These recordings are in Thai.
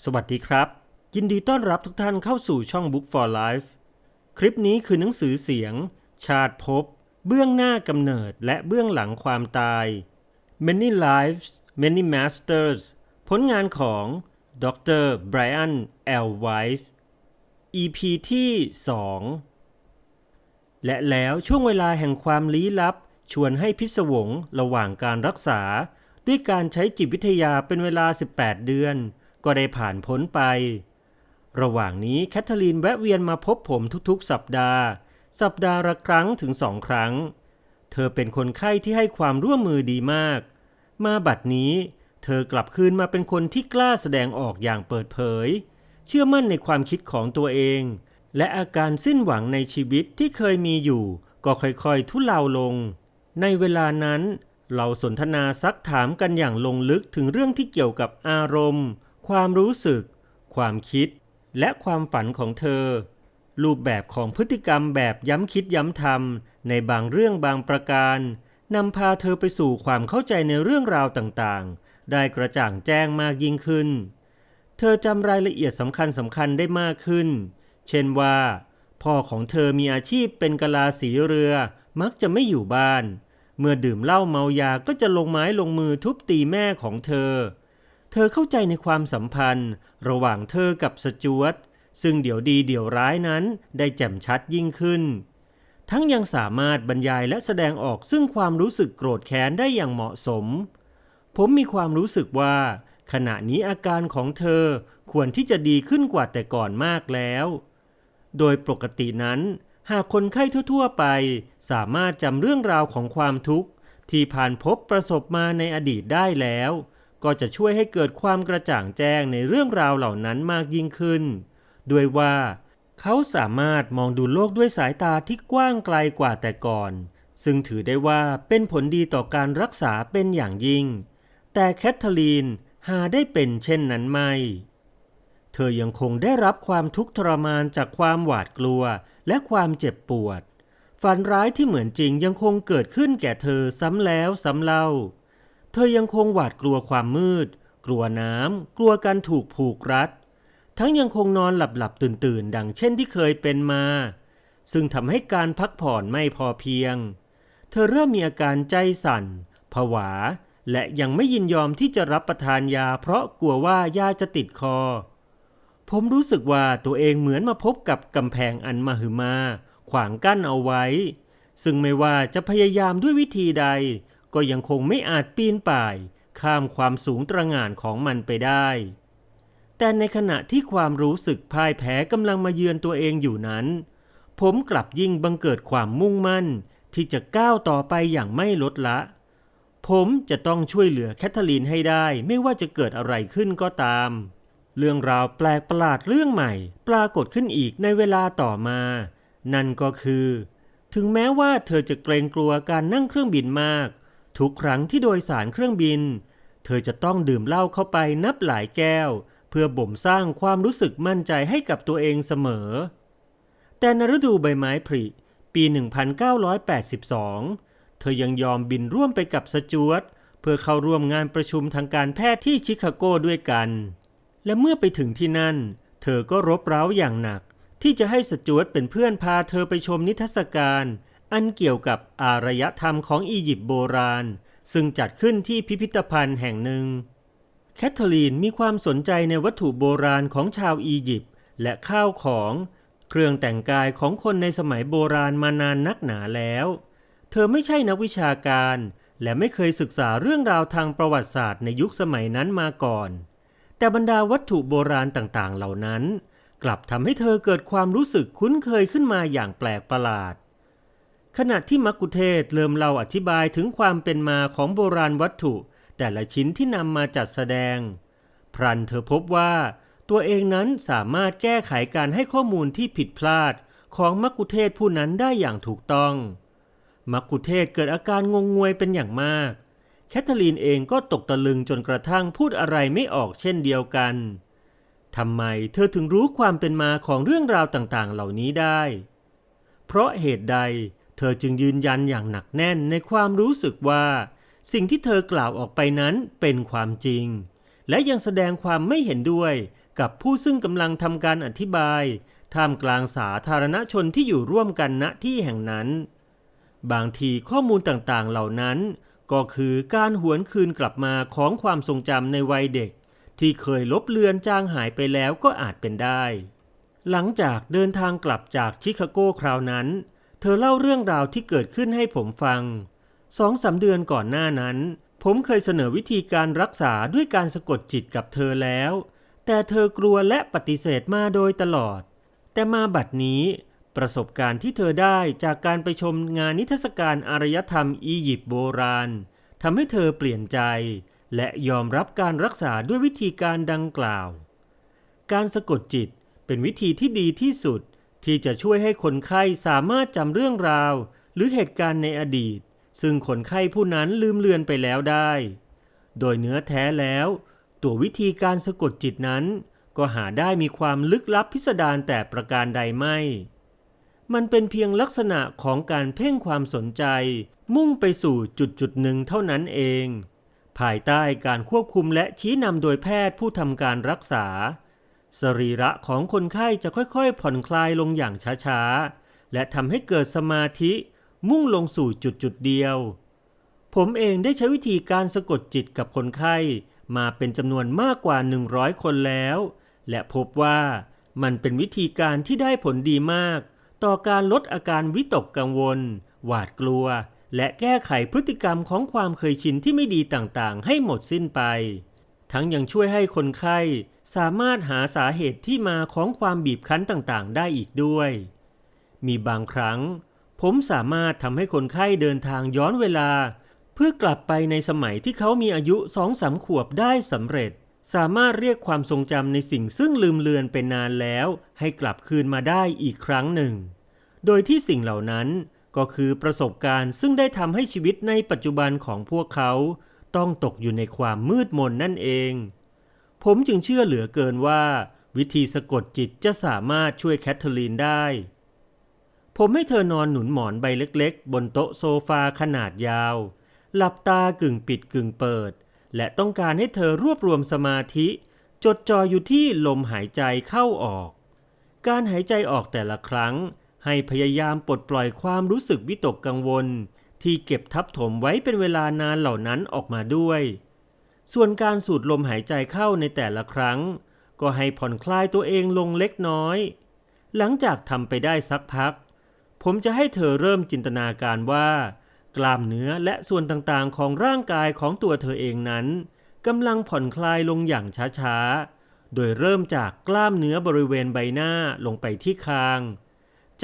สวัสดีครับ ยินดีต้อนรับทุกท่านเข้าสู่ช่อง Book for Life คลิปนี้คือหนังสือเสียง ชาติภพเบื้องหน้ากำเนิดและเบื้องหลังความตาย Many Lives Many Masters ผลงานของดร Brian L. Weiss EP ที่ 2 และแล้วช่วงเวลาแห่งความลี้ลับ ชวนให้พิศวงระหว่างการรักษา ด้วยการใช้จิตวิทยาเป็นเวลา 18 เดือน ก็ได้ผ่านพ้นไป ระหว่างนี้แคทเธอรีนแวะเวียนมาพบผมทุกๆ สัปดาห์ สัปดาห์ละครั้งถึงสองครั้ง เธอเป็นคนไข้ที่ให้ความร่วมมือดีมาก มาบัดนี้ เธอกลับคืนมาเป็นคนที่กล้าแสดงออกอย่างเปิดเผย เชื่อมั่นในความคิดของตัวเอง และอาการสิ้นหวังในชีวิตที่เคยมีอยู่ ก็ค่อยๆ ทุเลาลง ในเวลานั้นเราสนทนาซักถามกันอย่างลงลึกถึงเรื่องที่เกี่ยวกับอารมณ์ ความรู้สึก ความคิด และความฝันของเธอ รูปแบบของพฤติกรรมแบบย้ำคิดย้ำทำในบางเรื่องบางประการนำพาเธอไปสู่ความเข้าใจในเรื่องราวต่างๆ ได้กระจ่างแจ้งมากยิ่งขึ้น เธอจำรายละเอียดสำคัญสำคัญได้มากขึ้น เช่นว่าพ่อของเธอมีอาชีพเป็นกะลาสีเรือ มักจะไม่อยู่บ้าน เมื่อดื่มเหล้าเมายาก็จะลงไม้ลงมือทุบตีแม่ของเธอ เธอเข้าใจในความสัมพันธ์ ระหว่างเธอกับสจวตซึ่งเดี๋ยวดีเดี๋ยวร้ายนั้นได้แจ่มชัดยิ่งขึ้น ทั้งยังสามารถบรรยายและแสดงออกซึ่งความรู้สึกโกรธแค้นได้อย่างเหมาะสม ผมมีความรู้สึกว่า ขณะนี้อาการของเธอควรที่จะดีขึ้นกว่าแต่ก่อนมากแล้ว โดยปกตินั้น หากคนไข้ทั่ว ๆ ไป สามารถจำเรื่องราวของความทุกข์ที่ผ่านพบประสบมาในอดีตได้แล้ว ก็จะช่วยให้เกิดความกระจ่างแจ้งในเรื่องราวเหล่านั้นมากยิ่งขึ้น ด้วยว่าเขาสามารถมองดูโลกด้วยสายตาที่กว้างไกลกว่าแต่ก่อน ซึ่งถือได้ว่าเป็นผลดีต่อการรักษาเป็นอย่างยิ่ง แต่แคทเธอรีนหาได้เป็นเช่นนั้นไม่ เธอยังคงได้รับความทุกข์ทรมานจากความหวาดกลัวและความเจ็บปวด ฝันร้ายที่เหมือนจริงยังคงเกิดขึ้นแก่เธอซ้ำแล้วซ้ำเล่า เธอยังคงหวาดกลัวความมืด กลัวน้ำ กลัวการถูกผูกรัด ทั้งยังคงนอนหลับหลับตื่นตื่นดังเช่นที่เคยเป็นมา ซึ่งทำให้การพักผ่อนไม่พอเพียง เธอเริ่มมีอาการใจสั่น ผวา และยังไม่ยินยอมที่จะรับประทานยา เพราะกลัวว่ายาจะติดคอ ผมรู้สึกว่าตัวเองเหมือนมาพบกับกำแพงอันมหึมา ขวางกั้นเอาไว้ ซึ่งไม่ว่าจะพยายามด้วยวิธีใด ก็ยังคงไม่อาจปีนป่าย ข้ามความสูงตระหง่านของมันไปได้ แต่ในขณะที่ความรู้สึกพ่ายแพ้กำลังมาเยือนตัวเองอยู่นั้น ผมกลับยิ่งบังเกิดความมุ่งมั่นที่จะก้าวต่อไปอย่างไม่ลดละ ผมจะต้องช่วยเหลือแคทเธอรีนให้ได้ไม่ว่าจะเกิดอะไรขึ้นก็ตาม เรื่องราวแปลกประหลาดเรื่องใหม่ ปรากฏขึ้นอีกในเวลาต่อมา นั่นก็คือ ถึงแม้ว่าเธอจะเกรงกลัวการนั่งเครื่องบินมาก ทุกครั้งที่โดยสารเครื่องบิน เธอจะต้องดื่มเหล้าเข้าไปนับหลายแก้ว เพื่อบ่มสร้างความรู้สึกมั่นใจให้กับตัวเองเสมอ แต่ในฤดูใบไม้ผลิปี 1982 เธอยังยอมบินร่วมไปกับสจวตเพื่อเข้าร่วมงานประชุมทางการแพทย์ที่ชิคาโกด้วยกัน และเมื่อไปถึงที่นั่น เธอก็รบเร้าอย่างหนัก ที่จะให้สจวตเป็นเพื่อนพาเธอไปชมนิทรรศการ อันเกี่ยวกับอารยธรรมของอียิปต์โบราณ ซึ่งจัดขึ้นที่พิพิธภัณฑ์แห่งหนึ่ง แคทเธอรีนมีความสนใจในวัตถุโบราณของชาวอียิปต์และข้าวของ เครื่องแต่งกายของคนในสมัยโบราณมานานนักหนาแล้ว เธอไม่ใช่นักวิชาการ และไม่เคยศึกษาเรื่องราวทางประวัติศาสตร์ในยุคสมัยนั้นมาก่อน แต่บรรดาวัตถุโบราณต่างๆ เหล่านั้น กลับทำให้เธอเกิดความรู้สึกคุ้นเคยขึ้นมาอย่างแปลกประหลาด ขณะที่มักกุเทศเริ่มเล่าอธิบายถึงความเป็นมาของโบราณวัตถุ แต่ละชิ้นที่นำมาจัดแสดง พรันเธอพบว่า ตัวเองนั้นสามารถแก้ไขการให้ข้อมูลที่ผิดพลาดของมักกุเทศผู้นั้นได้อย่างถูกต้อง มักกุเทศเกิดอาการงงงวยเป็นอย่างมาก แคทเธอรีนเองก็ตกตะลึงจนกระทั่งพูดอะไรไม่ออกเช่นเดียวกันทำไมเธอถึงรู้ความเป็นมาของเรื่องราวต่างๆ เหล่านี้ได้ เพราะเหตุใด อจึงยืนยันอย่างหนักแน่นในความรู้สึกว่า สิ่งที่เธอกล่าวออกไปนั้นเป็นความจริง และยังแสดงความไม่เห็นด้วยกับผู้ซึ่งกำลังทำการอธิบาย ท่ามกลางสาธารณชนที่อยู่ร่วมกันณที่แห่งนั้น บางทีข้อมูลต่างๆเหล่านั้น ก็คือการหวนคืนกลับมาของความทรงจำในวัยเด็ก ที่เคยลบเลือนจางหายไปแล้วก็อาจเป็นได้ หลังจากเดินทางกลับจากชิคาโกคราวนั้น เธอเล่าเรื่องราวที่เกิดขึ้นให้ผมฟังสองสามเดือนก่อนหน้านั้น ผมเคยเสนอวิธีการรักษาด้วยการสะกดจิตกับเธอแล้ว แต่เธอกลัวและปฏิเสธมาโดยตลอด แต่มาบัดนี้ ประสบการณ์ที่เธอได้จากการไปชมงานนิทรรศการอารยธรรมอียิปต์โบราณทำให้เธอเปลี่ยนใจ และยอมรับการรักษาด้วยวิธีการดังกล่าว การสะกดจิตเป็นวิธีที่ดีที่สุด ที่จะช่วยให้คนไข้สามารถจำเรื่องราว หรือเหตุการณ์ในอดีต ซึ่งคนไข้ผู้นั้นลืมเลือนไปแล้วได้ โดยเนื้อแท้แล้ว ตัววิธีการสะกดจิตนั้น ก็หาได้มีความลึกลับพิสดารแต่ประการใดไม่ มันเป็นเพียงลักษณะของการเพ่งความสนใจ มุ่งไปสู่จุดจุดหนึ่งเท่านั้นเอง ภายใต้การควบคุมและชี้นำโดยแพทย์ผู้ทำการรักษา สรีระของคนไข้จะค่อยๆ ผ่อนคลายลงอย่างช้าๆ และทำให้เกิดสมาธิมุ่งลงสู่จุดจุดๆเดียว ผมเองได้ใช้วิธีการสะกดจิตกับคนไข้มาเป็นจำนวนมากกว่า 100 คนแล้ว และพบว่ามันเป็นวิธีการที่ได้ผลดีมาก ต่อการลดอาการวิตกกังวล หวาดกลัว และแก้ไขพฤติกรรมของความเคยชินที่ไม่ดีต่างๆ ให้หมดสิ้นไป ทั้งยังช่วยให้คนไข้สามารถหาสาเหตุที่มาของความบีบคั้นต่างๆ ได้อีกด้วย มีบางครั้ง ผมสามารถทำให้คนไข้เดินทางย้อนเวลา เพื่อกลับไปในสมัยที่เขามีอายุสองสามขวบได้สำเร็จ สามารถเรียกความทรงจำในสิ่งซึ่งลืมเลือนไปนานแล้ว ให้กลับคืนมาได้อีกครั้งหนึ่ง โดยที่สิ่งเหล่านั้นก็คือประสบการณ์ซึ่งได้ทำให้ชีวิตในปัจจุบันของพวกเขา ต้องตกอยู่ในความมืดมนนั่นเอง ผมจึงเชื่อเหลือเกินว่า วิธีสะกดจิตจะสามารถช่วยแคทเธอรีนได้ ผมให้เธอนอนหนุนหมอนใบเล็กๆ บนโต๊ะโซฟาขนาดยาว หลับตากึ่งปิดกึ่งเปิด และต้องการให้เธอรวบรวมสมาธิ จดจ่ออยู่ที่ลมหายใจเข้าออก การหายใจออกแต่ละครั้งให้พยายามปลดปล่อยความรู้สึกวิตกกังวล ที่เก็บทับถมไว้เป็นเวลานานเหล่านั้นออกมาด้วย ส่วนการสูดลมหายใจเข้าในแต่ละครั้ง ก็ให้ผ่อนคลายตัวเองลงเล็กน้อย หลังจากทำไปได้สักพัก ผมจะให้เธอเริ่มจินตนาการว่า กล้ามเนื้อและส่วนต่างๆของร่างกายของตัวเธอเองนั้นกำลังผ่อนคลายลงอย่างช้าๆ โดยเริ่มจากกล้ามเนื้อบริเวณใบหน้าลงไปที่คาง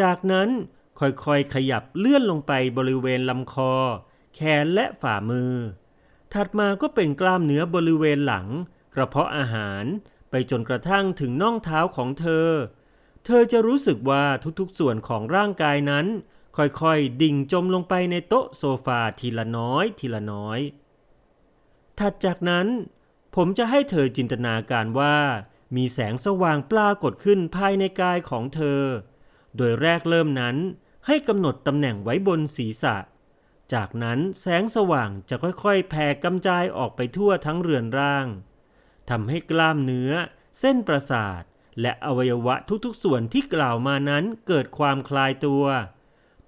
จากนั้น ค่อยๆขยับเลื่อนลงไปบริเวณลำคอ แขนและฝ่ามือ ถัดมาก็เป็นกล้ามเนื้อบริเวณหลัง กระเพาะอาหารไปจนกระทั่งถึงน่องเท้าของเธอ เธอจะรู้สึกว่าทุกๆส่วนของร่างกายนั้น ค่อยๆ ดิ่งจมลงไปในโต๊ะโซฟาทีละน้อยทีละน้อย ถัดจากนั้น ผมจะให้เธอจินตนาการว่า มีแสงสว่างปรากฏขึ้นภายในกายของเธอ โดยแรกเริ่มนั้น ให้กำหนดตำแหน่งไว้บนศีรษะ จากนั้นแสงสว่างจะค่อยๆ แผ่กำจายออกไปทั่วทั้งเรือนร่างทำให้กล้ามเนื้อ เส้นประสาท และอวัยวะทุกๆส่วนที่กล่าวมานั้นเกิดความคลายตัว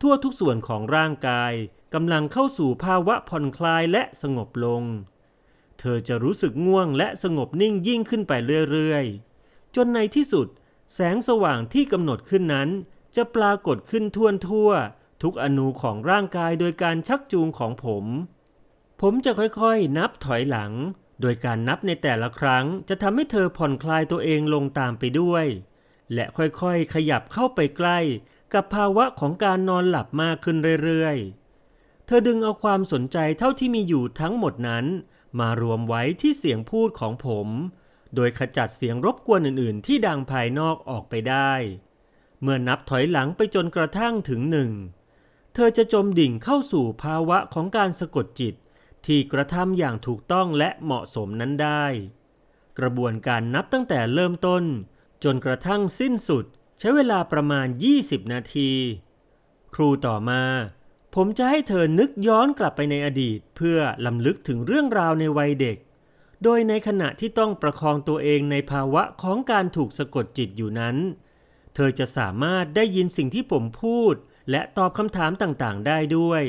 ทั่วทุกส่วนของร่างกายกำลังเข้าสู่ภาวะผ่อนคลายและสงบลง เธอจะรู้สึกง่วงและสงบนิ่งยิ่งขึ้นไปเรื่อยๆ จนในที่สุด แสงสว่างที่กำหนดขึ้นนั้น จะปรากฏขึ้นทั่วทั่ว ทุกอนูของร่างกายโดยการชักจูงของผม ผมจะค่อยๆ นับถอยหลัง โดยการนับในแต่ละครั้งจะทำให้เธอผ่อนคลายตัวเองลงตามไปด้วย และค่อยๆ ขยับเข้าไปใกล้ กับภาวะของการนอนหลับมากขึ้นเรื่อยๆ เธอดึงเอาความสนใจเท่าที่มีอยู่ทั้งหมดนั้น มารวมไว้ที่เสียงพูดของผม โดยขจัดเสียงรบกวนอื่นๆ ที่ดังภายนอกออกไปได้ เมื่อนับถอยหลังไปจนกระทั่งถึงหนึ่ง เธอจะจมดิ่งเข้าสู่ภาวะของการสะกดจิต ที่กระทำอย่างถูกต้องและเหมาะสมนั้นได้ กระบวนการนับตั้งแต่เริ่มต้น จนกระทั่งสิ้นสุดใช้เวลาประมาณ 20 นาที ครูต่อมา ผมจะให้เธอนึกย้อนกลับไปในอดีต เพื่อลำลึกถึงเรื่องราวในวัยเด็ก โดยในขณะที่ต้องประคองตัวเองในภาวะของการถูกสะกดจิตอยู่นั้น เธอจะสามารถได้ยินสิ่งที่ผมพูด และตอบคำถามต่างๆ ได้ด้วย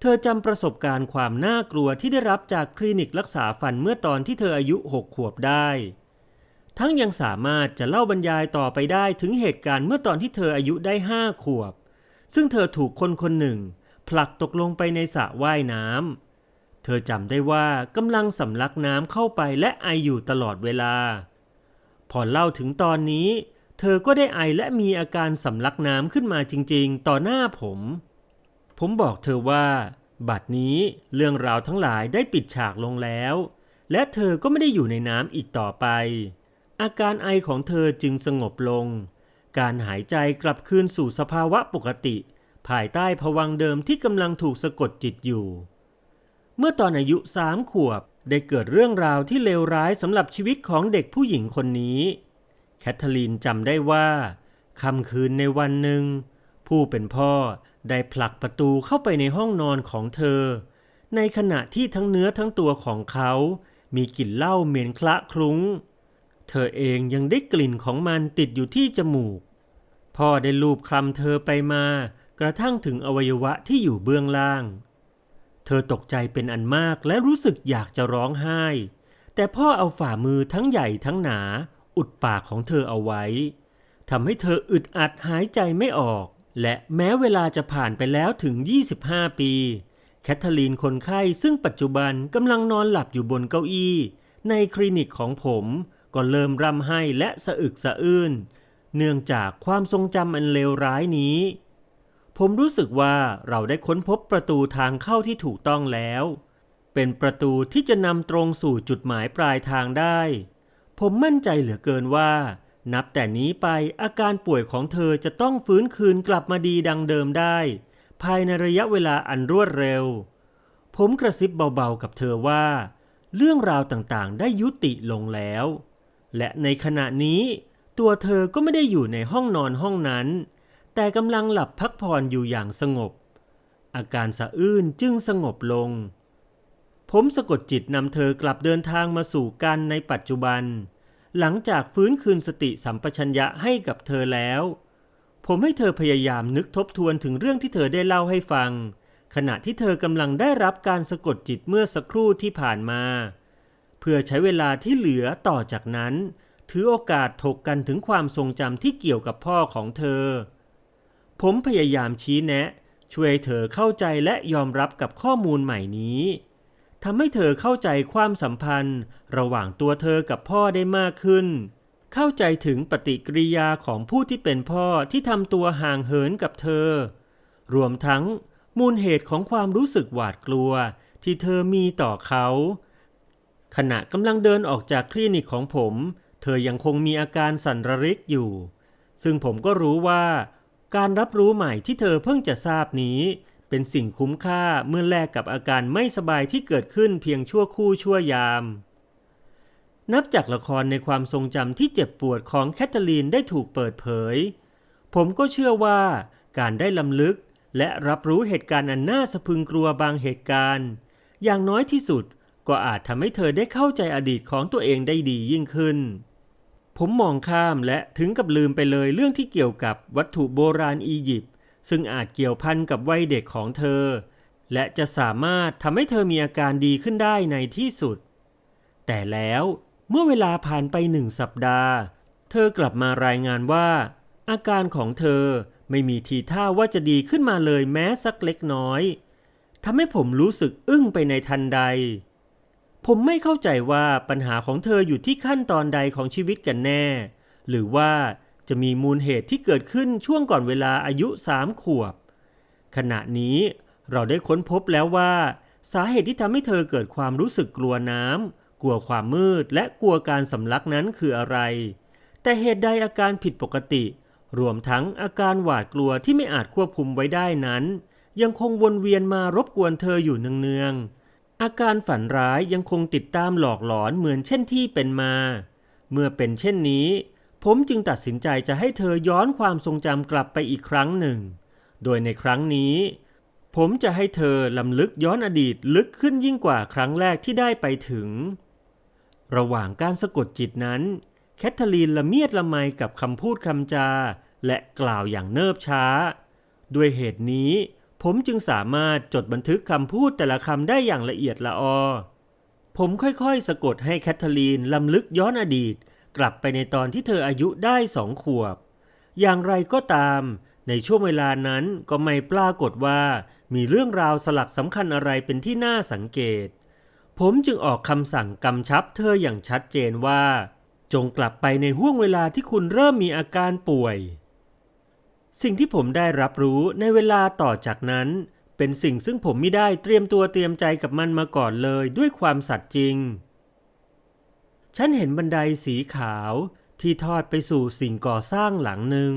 เธอจำประสบการณ์ความน่ากลัวที่ได้รับจากคลินิกรักษาฟันเมื่อตอนที่เธออายุหกขวบได้ ทั้งยังสามารถจะเล่าบรรยายต่อไปได้ถึงเหตุการณ์เมื่อตอนที่เธออายุได้ห้าขวบ ซึ่งเธอถูกคนคนหนึ่ง ผลักตกลงไปในสระว่ายน้ำ เธอจำได้ว่ากำลังสำลักน้ำเข้าไปและไออยู่ตลอดเวลา พอเล่าถึงตอนนี้ เธอก็ได้ไอและมีอาการสำลักน้ำขึ้นมาจริงๆ ต่อหน้าผม ผมบอกเธอว่า บัดนี้เรื่องราวทั้งหลายได้ปิดฉากลงแล้ว และเธอก็ไม่ได้อยู่ในน้ำอีกต่อไป อาการไอของเธอจึงสงบลง การหายใจกลับคืนสู่สภาวะปกติ ภายใต้ภวังเดิมที่กำลังถูกสะกดจิตอยู่ เมื่อตอนอายุสามขวบได้เกิดเรื่องราวที่เลวร้ายสำหรับชีวิตของเด็กผู้หญิงคนนี้ แคทเธอรีนจำได้ว่าค่ำคืนในวันหนึ่ง ผู้เป็นพ่อได้ผลักประตูเข้าไปในห้องนอนของเธอ ในขณะที่ทั้งเนื้อทั้งตัวของเขา มีกลิ่นเหล้าเหม็นคละคลุ้ง เธอเองยังได้กลิ่นของมันติดอยู่ที่จมูก พ่อได้ลูบคลำเธอไปมา กระทั่งถึงอวัยวะที่อยู่เบื้องล่าง เธอตกใจเป็นอันมากและรู้สึกอยากจะร้องไห้ แต่พ่อเอาฝ่ามือทั้งใหญ่ทั้งหนา อุดปากของเธอเอาไว้ทำให้เธออึดอัดหายใจไม่ออก และแม้เวลาจะผ่านไปแล้วถึง 25 ปี แคทเธอรีนคนไข้ซึ่งปัจจุบันกำลังนอนหลับอยู่บนเก้าอี้ ในคลินิกของผมก็เริ่มร่ำไห้และสะอึกสะอื้น เนื่องจากความทรงจำอันเลวร้ายนี้ ผมรู้สึกว่าเราได้ค้นพบประตูทางเข้าที่ถูกต้องแล้ว เป็นประตูที่จะนำตรงสู่จุดหมายปลายทางได้ ผมมั่นใจเหลือเกินว่า นับแต่นี้ไปอาการป่วยของเธอจะต้องฟื้นคืนกลับมาดีดังเดิมได้ ภายในระยะเวลาอันรวดเร็ว ผมกระซิบเบาๆกับเธอว่า เรื่องราวต่างๆ ได้ยุติลงแล้ว และในขณะนี้ ตัวเธอก็ไม่ได้อยู่ในห้องนอนห้องนั้น แต่กำลังหลับพักผ่อนอยู่อย่างสงบ อาการสะอื้นจึงสงบลง ผมสะกดจิตนำเธอกลับเดินทางมาสู่กันในปัจจุบัน หลังจากฟื้นคืนสติสัมปชัญญะให้กับเธอแล้ว ผมให้เธอพยายามนึกทบทวนถึงเรื่องที่เธอได้เล่าให้ฟัง ขณะที่เธอกำลังได้รับการสะกดจิตเมื่อสักครู่ที่ผ่านมา เพื่อใช้เวลาที่เหลือต่อจากนั้น ถือโอกาสถกกันถึงความทรงจำที่เกี่ยวกับพ่อของเธอ ผมพยายามชี้แนะ ช่วยเธอเข้าใจและยอมรับกับข้อมูลใหม่นี้ ทำให้เธอเข้าใจความสัมพันธ์ ระหว่างตัวเธอกับพ่อได้มากขึ้น เข้าใจถึงปฏิกิริยาของผู้ที่เป็นพ่อที่ทำตัวห่างเหินกับเธอ รวมทั้งมูลเหตุของความรู้สึกหวาดกลัวที่เธอมีต่อเขา ขณะกำลังเดินออกจากคลินิกของผม เธอยังคงมีอาการสั่นระริกอยู่ ซึ่งผมก็รู้ว่า การรับรู้ใหม่ที่เธอเพิ่งจะทราบนี้ เป็นสิ่งคุ้มค่าเมื่อแลกกับอาการไม่สบายที่เกิดขึ้นเพียงชั่วคู่ชั่วยาม นับจากละครในความทรงจำที่เจ็บปวดของแคทเธอรีนได้ถูกเปิดเผย ผมก็เชื่อว่าการได้ลำลึกและรับรู้เหตุการณ์อันน่าสะพึงกลัวบางเหตุการณ์ อย่างน้อยที่สุดก็อาจทำให้เธอได้เข้าใจอดีตของตัวเองได้ดียิ่งขึ้น ผมมองข้ามและถึงกับลืมไปเลยเรื่องที่เกี่ยวกับวัตถุโบราณอียิปต์ ซึ่งอาจเกี่ยวพันกับวัยเด็กของเธอ และจะสามารถทำให้เธอมีอาการดีขึ้นได้ในที่สุด แต่แล้วเมื่อเวลาผ่านไปหนึ่งสัปดาห์ เธอกลับมารายงานว่า อาการของเธอไม่มีทีท่าว่าจะดีขึ้นมาเลยแม้สักเล็กน้อยทำให้ผมรู้สึกอึ้งไปในทันใด ผมไม่เข้าใจว่าปัญหาของเธออยู่ที่ขั้นตอนใดของชีวิตกันแน่ หรือว่า จะมีมูลเหตุที่เกิดขึ้นช่วงก่อนเวลาอายุสามขวบ ขณะนี้เราได้ค้นพบแล้วว่า สาเหตุที่ทำให้เธอเกิดความรู้สึกกลัวน้ำกลัวความมืดและกลัวการสำลักนั้นคืออะไร แต่เหตุใดอาการผิดปกติ รวมทั้งอาการหวาดกลัวที่ไม่อาจควบคุมไว้ได้นั้น ยังคงวนเวียนมารบกวนเธออยู่เนืองๆอาการฝันร้ายยังคงติดตามหลอกหลอนเหมือนเช่นที่เป็นมา เมื่อเป็นเช่นนี้ ผมจึงตัดสินใจจะให้เธอย้อนความทรงจำกลับไปอีกครั้งหนึ่ง โดยในครั้งนี้ ผมจะให้เธอลำลึกย้อนอดีตลึกขึ้นยิ่งกว่าครั้งแรกที่ได้ไปถึง ระหว่างการสะกดจิตนั้นแคทเธอรีนละเมียดละไมกับคำพูดคำจา และกล่าวอย่างเนิบช้า ด้วยเหตุนี้ ผมจึงสามารถจดบันทึกคำพูดแต่ละคำได้อย่างละเอียดละออผมค่อยๆ สะกดให้แคทเธอรีนลำลึกย้อนอดีต กลับไปในตอนที่เธออายุได้สองขวบ อย่างไรก็ตาม ในช่วงเวลานั้นก็ไม่ปรากฏว่า มีเรื่องราวสลักสำคัญอะไรเป็นที่น่าสังเกต ผมจึงออกคำสั่งกำชับเธออย่างชัดเจนว่า จงกลับไปในห่วงเวลาที่คุณเริ่มมีอาการป่วย สิ่งที่ผมได้รับรู้ในเวลาต่อจากนั้น เป็นสิ่งซึ่งผมไม่ได้เตรียมตัวเตรียมใจกับมันมาก่อนเลยด้วยความสัตย์จริง ฉันเห็นบันไดสีขาวที่ทอดไปสู่สิ่งก่อสร้างหลังหนึ่ง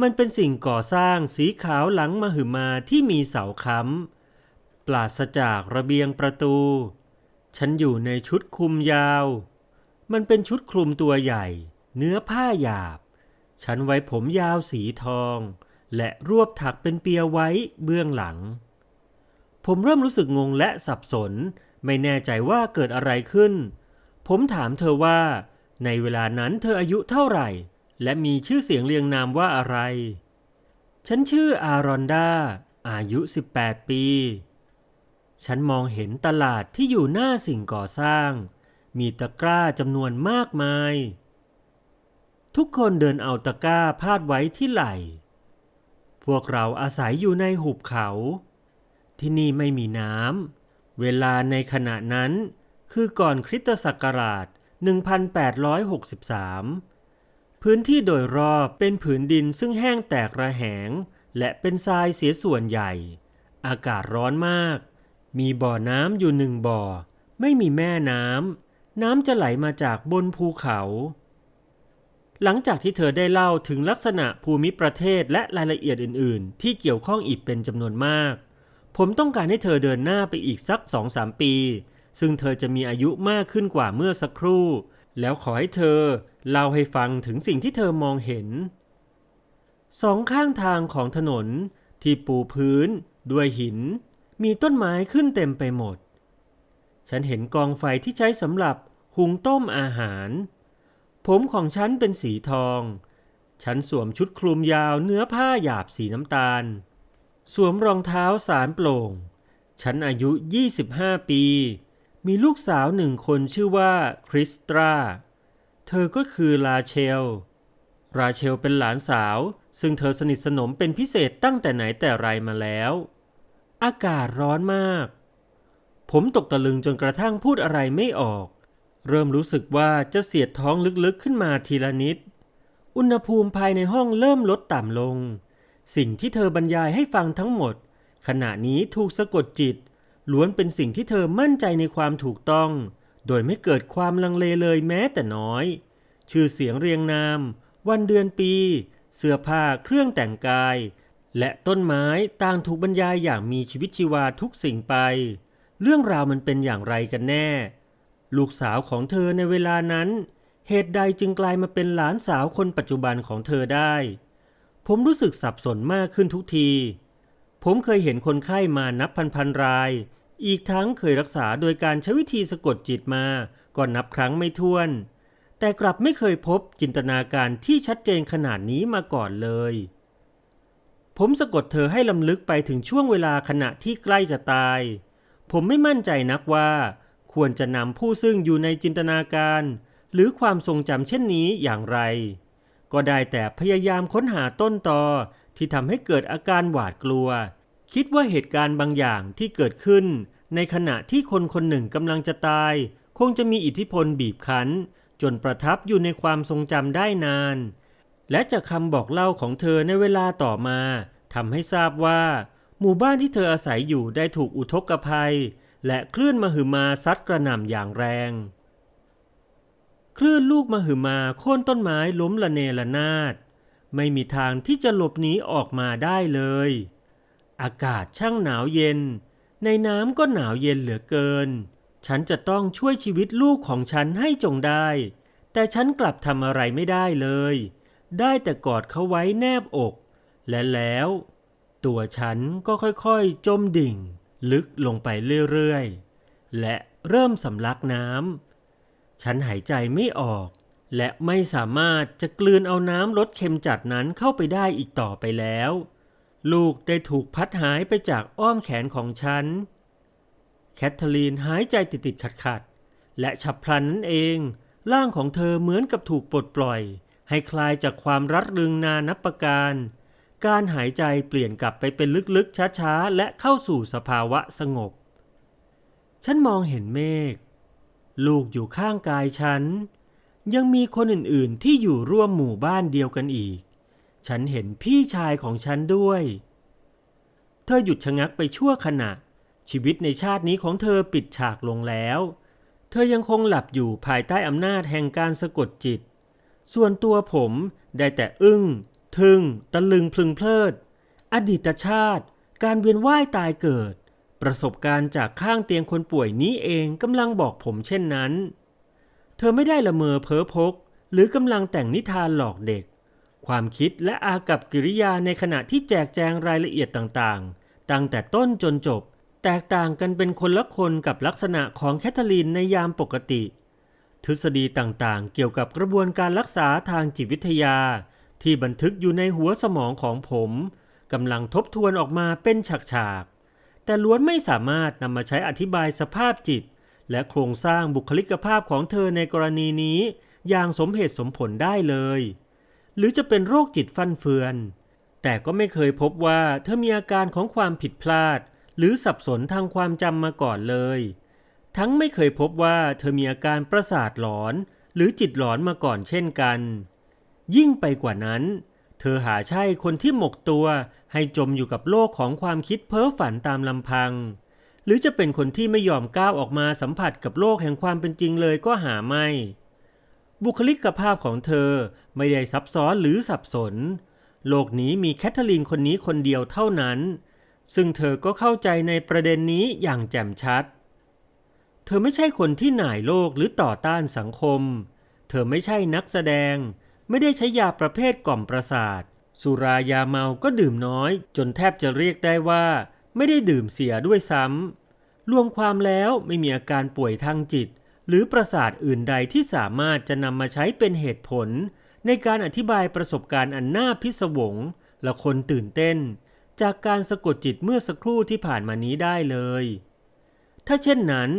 มันเป็นสิ่งก่อสร้างสีขาวหลังมหึมาที่มีเสาค้ำปราศจากระเบียงประตู ฉันอยู่ในชุดคลุมยาว มันเป็นชุดคลุมตัวใหญ่ เนื้อผ้าหยาบ ฉันไว้ผมยาวสีทอง และรวบถักเป็นเปียไว้เบื้องหลัง ผมเริ่มรู้สึกงงและสับสน ไม่แน่ใจว่าเกิดอะไรขึ้น ผมถามเธอว่า ในเวลานั้นเธออายุเท่าไหร่ และมีชื่อเสียงเรียงนามว่าอะไร ฉันชื่ออารอนดาอายุ 18 ปี ฉันมองเห็นตลาดที่อยู่หน้าสิ่งก่อสร้าง มีตะกร้าจำนวนมากมาย ทุกคนเดินเอาตะกร้าพาดไว้ที่ไหล่ พวกเราอาศัยอยู่ในหุบเขา ที่นี่ไม่มีน้ำ เวลาในขณะนั้น คือก่อนคริสตศักราช 1863 พื้นที่โดยรอบเป็นผืนดินซึ่งแห้งแตกระแหง และเป็นทรายเสียส่วนใหญ่ อากาศร้อนมาก มีบ่อน้ำอยู่หนึ่งบ่อ ไม่มีแม่น้ำ น้ำจะไหลมาจากบนภูเขา หลังจากที่เธอได้เล่าถึงลักษณะภูมิประเทศและรายละเอียดอื่น ๆ ที่เกี่ยวข้องอีกเป็นจำนวนมาก ผมต้องการให้เธอเดินหน้าไปอีกสักสองสามปี ซึ่งเธอจะมีอายุมากขึ้นกว่าเมื่อสักครู่ แล้วขอให้เธอเล่าให้ฟังถึงสิ่งที่เธอมองเห็น สองข้างทางของถนนที่ปูพื้นด้วยหิน มีต้นไม้ขึ้นเต็มไปหมด ฉันเห็นกองไฟที่ใช้สำหรับหุงต้มอาหาร ผมของฉันเป็นสีทอง ฉันสวมชุดคลุมยาวเนื้อผ้าหยาบสีน้ำตาล สวมรองเท้าสารโปร่ง ฉันอายุ 25 ปี มีลูกสาวหนึ่งคนชื่อว่าคริสตรา เธอก็คือลาเชล ราเชลเป็นหลานสาว ซึ่งเธอสนิทสนมเป็นพิเศษตั้งแต่ไหนแต่ไรมาแล้ว อากาศร้อนมาก ผมตกตะลึงจนกระทั่งพูดอะไรไม่ออก เริ่มรู้สึกว่าจะเสียดท้องลึกๆขึ้นมาทีละนิด อุณหภูมิภายในห้องเริ่มลดต่ำลง สิ่งที่เธอบรรยายให้ฟังทั้งหมด ขณะนี้ถูกสะกดจิต ล้วนเป็นสิ่งที่เธอมั่นใจในความถูกต้อง โดยไม่เกิดความลังเลเลยแม้แต่น้อย ชื่อเสียงเรียงนาม วันเดือนปี เสื้อผ้าเครื่องแต่งกาย และต้นไม้ต่างถูกบรรยายอย่างมีชีวิตชีวาทุกสิ่งไป เรื่องราวมันเป็นอย่างไรกันแน่ ลูกสาวของเธอในเวลานั้น เหตุใดจึงกลายมาเป็นหลานสาวคนปัจจุบันของเธอได้ ผมรู้สึกสับสนมากขึ้นทุกที ผมเคยเห็นคนไข้มานับพันๆราย อีกทั้งเคยรักษาโดยการใช้วิธีสะกดจิตมาก็นับครั้งไม่ถ้วน แต่กลับไม่เคยพบจินตนาการที่ชัดเจนขนาดนี้มาก่อนเลย ผมสะกดเธอให้ลำลึกไปถึงช่วงเวลาขณะที่ใกล้จะตาย ผมไม่มั่นใจนักว่า ควรจะนำผู้ซึ่งอยู่ในจินตนาการ หรือความทรงจำเช่นนี้อย่างไร ก็ได้แต่พยายามค้นหาต้นตอ ที่ทำให้เกิดอาการหวาดกลัว คิดว่าเหตุการณ์บางอย่างที่เกิดขึ้น ในขณะที่คนคนหนึ่งกำลังจะตาย คงจะมีอิทธิพลบีบคั้น จนประทับอยู่ในความทรงจำได้นาน และจากคำบอกเล่าของเธอในเวลาต่อมาทำให้ทราบว่า หมู่บ้านที่เธออาศัยอยู่ได้ถูกอุทกภัย และคลื่นมหึมาซัดกระหน่ำอย่างแรงคลื่นลูกมหึมาโค่นต้นไม้ล้มละเนระนาด ไม่มีทางที่จะหลบหนีออกมาได้เลย อากาศช่างหนาวเย็น ในน้ำก็หนาวเย็นเหลือเกิน ฉันจะต้องช่วยชีวิตลูกของฉันให้จงได้ แต่ฉันกลับทำอะไรไม่ได้เลย ได้แต่กอดเขาไว้แนบอก และแล้ว ตัวฉันก็ค่อยๆ จมดิ่ง ลึกลงไปเรื่อยๆ และเริ่มสำลักน้ำฉันหายใจไม่ออก และไม่สามารถจะกลืนเอาน้ำรสเค็มจัดนั้นเข้าไปได้อีกต่อไปแล้ว ลูกได้ถูกพัดหายไปจากอ้อมแขนของฉัน แคทเธอรีนหายใจติดๆขัดๆและฉับพลันนั้นเอง ร่างของเธอเหมือนกับถูกปลดปล่อย ให้คลายจากความรัดรึงนานับประการ การหายใจเปลี่ยนกลับไปเป็นลึกๆช้าๆ และเข้าสู่สภาวะสงบ ฉันมองเห็นเมฆ ลูกอยู่ข้างกายฉัน ยังมีคนอื่นๆที่อยู่ร่วมหมู่บ้านเดียวกันอีก ฉันเห็นพี่ชายของฉันด้วย เธอหยุดชะงักไปชั่วขณะ ชีวิตในชาตินี้ของเธอปิดฉากลงแล้ว เธอยังคงหลับอยู่ภายใต้อำนาจแห่งการสะกดจิต ส่วนตัวผมได้แต่อึ้ง ทึ่ง ตะลึงพลึงเพลิด อดีตชาติ การเวียนว่ายตายเกิด ประสบการณ์จากข้างเตียงคนป่วยนี้เองกำลังบอกผมเช่นนั้น ธอไม่ได้ละเมอเพ้อพก หรือกำลังแต่งนิทานหลอกเด็ก ความคิดและอากับกิริยาในขณะที่แจกแจงรายละเอียดต่างๆ ตั้งแต่ต้นจนจบ แตกต่างกันเป็นคนละคนกับลักษณะของแคทเธอรีนในยามปกติ ทฤษฎีต่างๆ เกี่ยวกับกระบวนการรักษาทางจิตวิทยา ที่บันทึกอยู่ในหัวสมองของผมกำลังทบทวนออกมาเป็นฉากๆแต่ล้วนไม่สามารถนำมาใช้อธิบายสภาพจิต และโครงสร้างบุคลิกภาพของเธอในกรณีนี้ อย่างสมเหตุสมผลได้เลย หรือจะเป็นโรคจิตฟันเฟือน แต่ก็ไม่เคยพบว่าเธอมีอาการของความผิดพลาด หรือสับสนทางความจำมาก่อนเลย ทั้งไม่เคยพบว่าเธอมีอาการประสาทหลอน หรือจิตหลอนมาก่อนเช่นกัน ยิ่งไปกว่านั้น เธอหาใช่คนที่หมกตัวให้จมอยู่กับโลกของความคิดเพ้อฝันตามลำพัง หรือจะเป็นคนที่ไม่ยอมก้าวออกมาสัมผัสกับโลกแห่งความเป็นจริงเลยก็หาไม่ บุคลิกภาพของเธอไม่ได้ซับซ้อนหรือสับสน โลกนี้มีแคทเธอรีนคนนี้คนเดียวเท่านั้น ซึ่งเธอก็เข้าใจในประเด็นนี้อย่างแจ่มชัด เธอไม่ใช่คนที่หน่ายโลกหรือต่อต้านสังคม เธอไม่ใช่นักแสดง ไม่ได้ใช้ยาประเภทกล่อมประสาท สุรายาเมาก็ดื่มน้อย จนแทบจะเรียกได้ว่า ไม่ได้ดื่มเสียด้วยซ้ำรวมความแล้วไม่มีอาการป่วยทางจิต หรือประสาทอื่นใดที่สามารถจะนำมาใช้เป็นเหตุผล ในการอธิบายประสบการณ์อันน่าพิศวงและคนตื่นเต้น จากการสะกดจิตเมื่อสักครู่ที่ผ่านมานี้ได้เลย ถ้าเช่นนั้น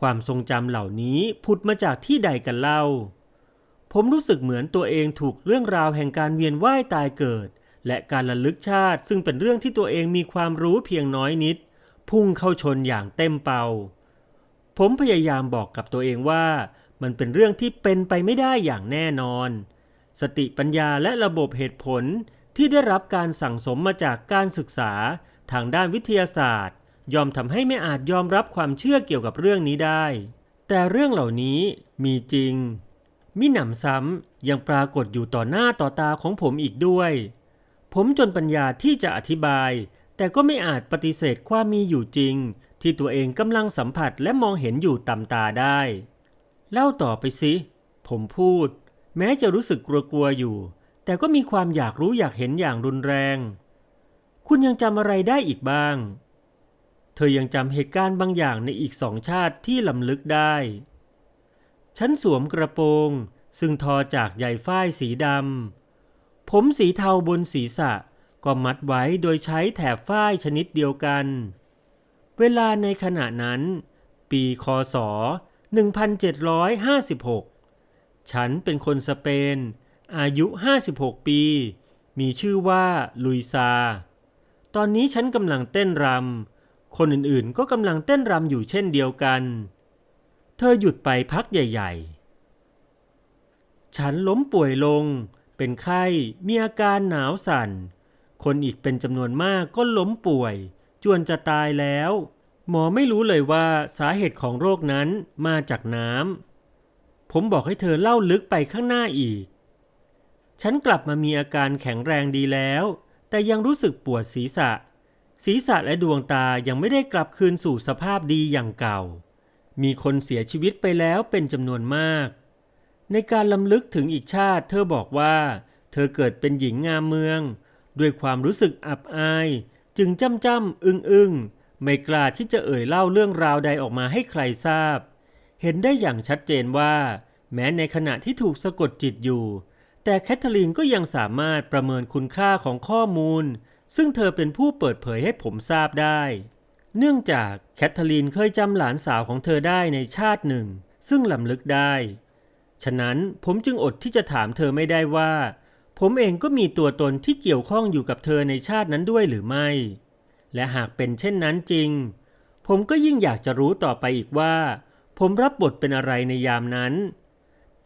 ความทรงจำเหล่านี้ผุดมาจากที่ใดกันเล่า ผมรู้สึกเหมือนตัวเองถูกเรื่องราวแห่งการเวียนว่ายตายเกิด และการระลึกชาติซึ่งเป็นเรื่องที่ตัวเองมีความรู้เพียงน้อยนิด พุ่งเข้าชนอย่างเต็มเป่า ผมพยายามบอกกับตัวเองว่า มันเป็นเรื่องที่เป็นไปไม่ได้อย่างแน่นอน สติปัญญาและระบบเหตุผลที่ได้รับการสั่งสมมาจากการศึกษาทางด้านวิทยาศาสตร์ ยอมทำให้ไม่อาจยอมรับความเชื่อเกี่ยวกับเรื่องนี้ได้ แต่เรื่องเหล่านี้มีจริงมิหนำซ้ำยังปรากฏอยู่ต่อหน้าต่อตาของผมอีกด้วย ผมจนปัญญาที่จะอธิบาย แต่ก็ไม่อาจปฏิเสธความมีอยู่จริง ที่ตัวเองกำลังสัมผัสและมองเห็นอยู่ตำตาได้ เล่าต่อไปสิ ผมพูด แม้จะรู้สึกกลัวๆอยู่ แต่ก็มีความอยากรู้อยากเห็นอย่างรุนแรง คุณยังจำอะไรได้อีกบ้าง เธอยังจำเหตุการณ์บางอย่างในอีกสองชาติที่ลำลึกได้ ฉันสวมกระโปรง ซึ่งทอจากใยฝ้ายสีดำ ผมสีเทาบนศีรษะก็มัดไว้โดยใช้แถบฝ้ายชนิดเดียวกัน เวลาในขณะนั้น ปีคศ 1756 ฉันเป็นคนสเปน อายุ 56 ปี มีชื่อว่าลุยซา ตอนนี้ฉันกำลังเต้นรำ คนอื่นๆ ก็กำลังเต้นรำอยู่เช่นเดียวกัน เธอหยุดไปพักใหญ่ ๆ ฉันล้มป่วยลง เป็นไข้ มีอาการหนาวสั่น คนอีกเป็นจำนวนมากก็ล้มป่วย จวนจะตายแล้ว หมอไม่รู้เลยว่าสาเหตุของโรคนั้นมาจากน้ำ ผมบอกให้เธอเล่าลึกไปข้างหน้าอีก ฉันกลับมามีอาการแข็งแรงดีแล้ว แต่ยังรู้สึกปวดศีรษะ ศีรษะและดวงตายังไม่ได้กลับคืนสู่สภาพดีอย่างเก่า มีคนเสียชีวิตไปแล้วเป็นจำนวนมาก ในการลำลึกถึงอีกชาติ เธอบอกว่า เธอเกิดเป็นหญิงงามเมือง ด้วยความรู้สึกอับอาย จึงจ้ำจ้ำอึ้งอึ้งไม่กล้าที่จะเอ่ยเล่าเรื่องราวใดออกมาให้ใครทราบ เห็นได้อย่างชัดเจนว่า แม้ในขณะที่ถูกสะกดจิตอยู่ แต่แคทเธอรีนก็ยังสามารถประเมินคุณค่าของข้อมูล ซึ่งเธอเป็นผู้เปิดเผยให้ผมทราบได้ เนื่องจากแคทเธอรีนเคยจำหลานสาวของเธอได้ในชาติหนึ่ง ซึ่งลำลึกได้ ฉะนั้นผมจึงอดที่จะถามเธอไม่ได้ว่า ผมเองก็มีตัวตนที่เกี่ยวข้องอยู่กับเธอในชาตินั้นด้วยหรือไม่ และหากเป็นเช่นนั้นจริง ผมก็ยิ่งอยากจะรู้ต่อไปอีกว่า ผมรับบทเป็นอะไรในยามนั้น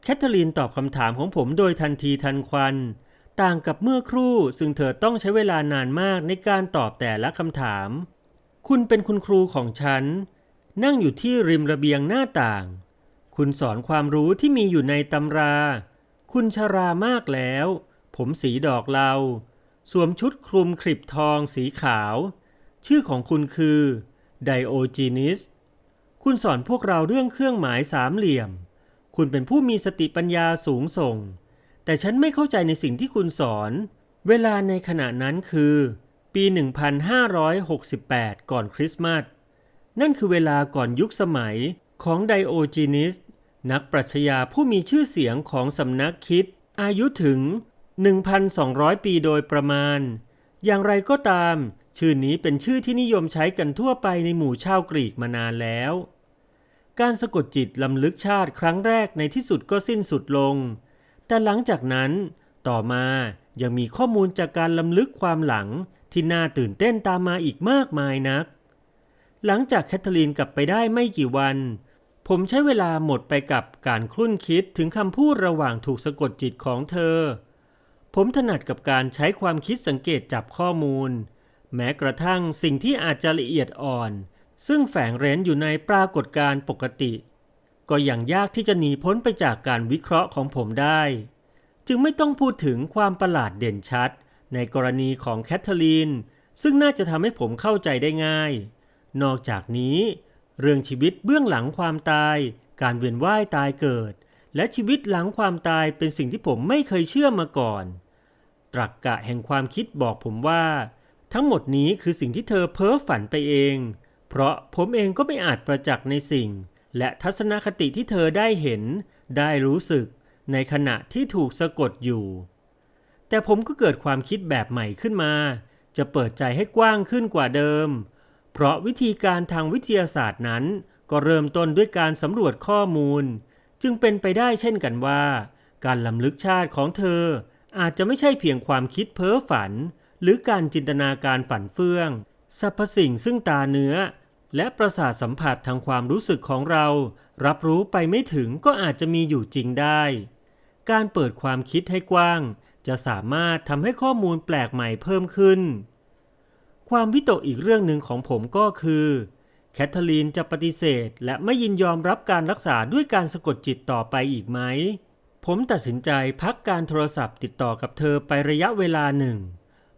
แคทเธอรีนตอบคำถามของผมโดยทันทีทันควัน ต่างกับเมื่อครู่ซึ่งเธอต้องใช้เวลานานมากในการตอบแต่ละคำถาม คุณเป็นคุณครูของฉัน นั่งอยู่ที่ริมระเบียงหน้าต่าง คุณสอนความรู้ที่มีอยู่ในตำรา คุณชรามากแล้ว ผมสีดอกเหลาสวมชุดคลุมคลิปทองสีขาว ชื่อของคุณคือไดโอจีนิส คุณสอนพวกเราเรื่องเครื่องหมายสามเหลี่ยม คุณเป็นผู้มีสติปัญญาสูงส่ง แต่ฉันไม่เข้าใจในสิ่งที่คุณสอน เวลาในขณะนั้นคือ ปี 1568 ก่อนคริสต์มาส นั่นคือเวลาก่อนยุคสมัย ของไดโอจีนิส นักปรัชญาผู้มีชื่อเสียงของสำนักคิด อายุถึง 1,200 ปีโดยประมาณ อย่างไรก็ตาม ชื่อนี้เป็นชื่อที่นิยมใช้กันทั่วไปในหมู่ชาวกรีกมานานแล้ว การสะกดจิตลำลึกชาติครั้งแรกในที่สุดก็สิ้นสุดลง แต่หลังจากนั้น ต่อมายังมีข้อมูลจากการลำลึกความหลังที่น่าตื่นเต้นตามมาอีกมากมายนัก หลังจากแคทเธอรีนกลับไปได้ไม่กี่วัน ผมใช้เวลาหมดไปกับการคลุ่นคิดถึงคำพูดระหว่างถูกสะกดจิตของเธอ ผมถนัดกับการใช้ความคิดสังเกตจับข้อมูล แม้กระทั่งสิ่งที่อาจจะละเอียดอ่อน ซึ่งแฝงเร้นอยู่ในปรากฏการณ์ปกติ ก็ยังยากที่จะหนีพ้นไปจากการวิเคราะห์ของผมได้ จึงไม่ต้องพูดถึงความประหลาดเด่นชัด ในกรณีของแคทเธอรีนซึ่งน่าจะทำให้ผมเข้าใจได้ง่าย นอกจากนี้ เรื่องชีวิตเบื้องหลังความตาย การเวียนว่ายตายเกิด และชีวิตหลังความตายเป็นสิ่งที่ผมไม่เคยเชื่อมาก่อน ตรักกะแห่งความคิดบอกผมว่า ทั้งหมดนี้คือสิ่งที่เธอเพ้อฝันไปเอง เพราะผมเองก็ไม่อาจประจักษ์ในสิ่ง และทัศนคติที่เธอได้เห็น ได้รู้สึก ในขณะที่ถูกสะกดอยู่ แต่ผมก็เกิดความคิดแบบใหม่ขึ้นมาจะเปิดใจให้กว้างขึ้นกว่าเดิม เพราะวิธีการทางวิทยาศาสตร์นั้น ก็เริ่มต้นด้วยการสำรวจข้อมูล จึงเป็นไปได้เช่นกันว่า การลำลึกชาติของเธอ อาจจะไม่ใช่เพียงความคิดเพ้อฝัน หรือการจินตนาการฝันเฟื่องสรรพสิ่งซึ่งตาเนื้อ และประสาทสัมผัสทางความรู้สึกของเรา รับรู้ไปไม่ถึงก็อาจจะมีอยู่จริงได้ การเปิดความคิดให้กว้าง จะสามารถทำให้ข้อมูลแปลกใหม่เพิ่มขึ้น ความวิตกอีกเรื่องหนึ่งของผมก็คือ แคทเธอรีนจะปฏิเสธ และไม่ยินยอมรับการรักษาด้วยการสะกดจิตต่อไปอีกไหม ผมตัดสินใจพักการโทรศัพท์ติดต่อกับเธอไประยะเวลาหนึ่ง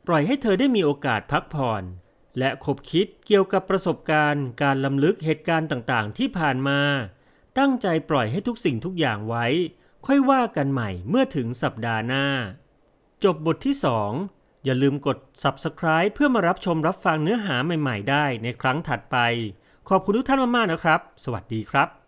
ปล่อยให้เธอได้มีโอกาสพักผ่อน และคบคิดเกี่ยวกับประสบการณ์ การลำลึกเหตุการณ์ต่างๆ ที่ผ่านมา ตั้งใจปล่อยให้ทุกสิ่งทุกอย่างไว้ ค่อยว่ากันใหม่เมื่อถึงสัปดาห์หน้า จบบทที่ 2 อย่าลืมกด Subscribe เพื่อมารับชมรับฟังเนื้อหาใหม่ ๆ ได้ในครั้งถัดไป ขอบคุณทุกท่านมากๆนะครับ สวัสดีครับ